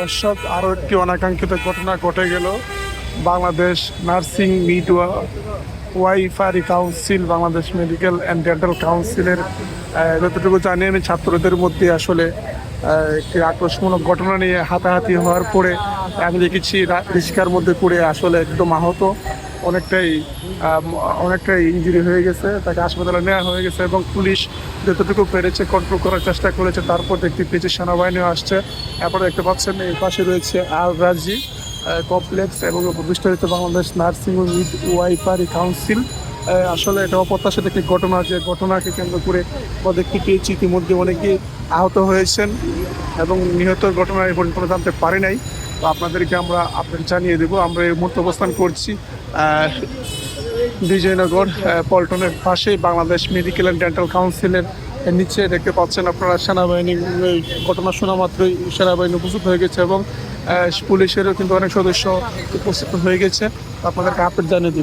দর্শক, আরও একটি অনাকাঙ্ক্ষিত ঘটনা ঘটে গেল। Bangladesh nursing midwifery council, Bangladesh medical and dental কাউন্সিলের যতটুকু জানি আমি, ছাত্রদের মধ্যে আসলে একটি আক্রোশমূলক ঘটনা নিয়ে হাতাহাতি হওয়ার পরে আমি দেখেছি রিস্কার মধ্যে পড়ে আসলে একদম আহত। অনেকটাই অনেকটাই ইঞ্জুরি হয়ে গেছে, তাকে হাসপাতালে নেওয়া হয়ে গেছে এবং পুলিশ যতটুকু পেরেছে কন্ট্রোল করার চেষ্টা করেছে, তারপর দেখতে পেয়েছে সেনাবাহিনীও আসছে। এরপরে দেখতে পাচ্ছেন, এই পাশে রয়েছে আল রাজি কমপ্লেক্স এবং বিস্তারিত Bangladesh nursing midwifery council আসলে এটা অপ্রত্যাশিত একটি ঘটনা, যে ঘটনাকে কেন্দ্র করে দেখতে পেয়েছি ইতিমধ্যে অনেকে আহত হয়েছেন এবং নিহত ঘটনা এখন পর্যন্ত জানতে পারি নাই। তো আপনাদেরকে আমরা আপডেট জানিয়ে দেবো। আমরা এই মুহূর্তে অবস্থান করছি বিজয়নগর পল্টনের পাশেই বাংলাদেশ মেডিকেল অ্যান্ড ডেন্টাল কাউন্সিলের নিচে দেখতে পাচ্ছেন আপনারা সেনাবাহিনী ঘটনা শোনা মাত্রই সেনাবাহিনী উপস্থিত হয়ে গেছে এবং পুলিশেরও কিন্তু অনেক সদস্য উপস্থিত হয়ে গেছে। আপনাদেরকে আপডেট জানিয়ে দিই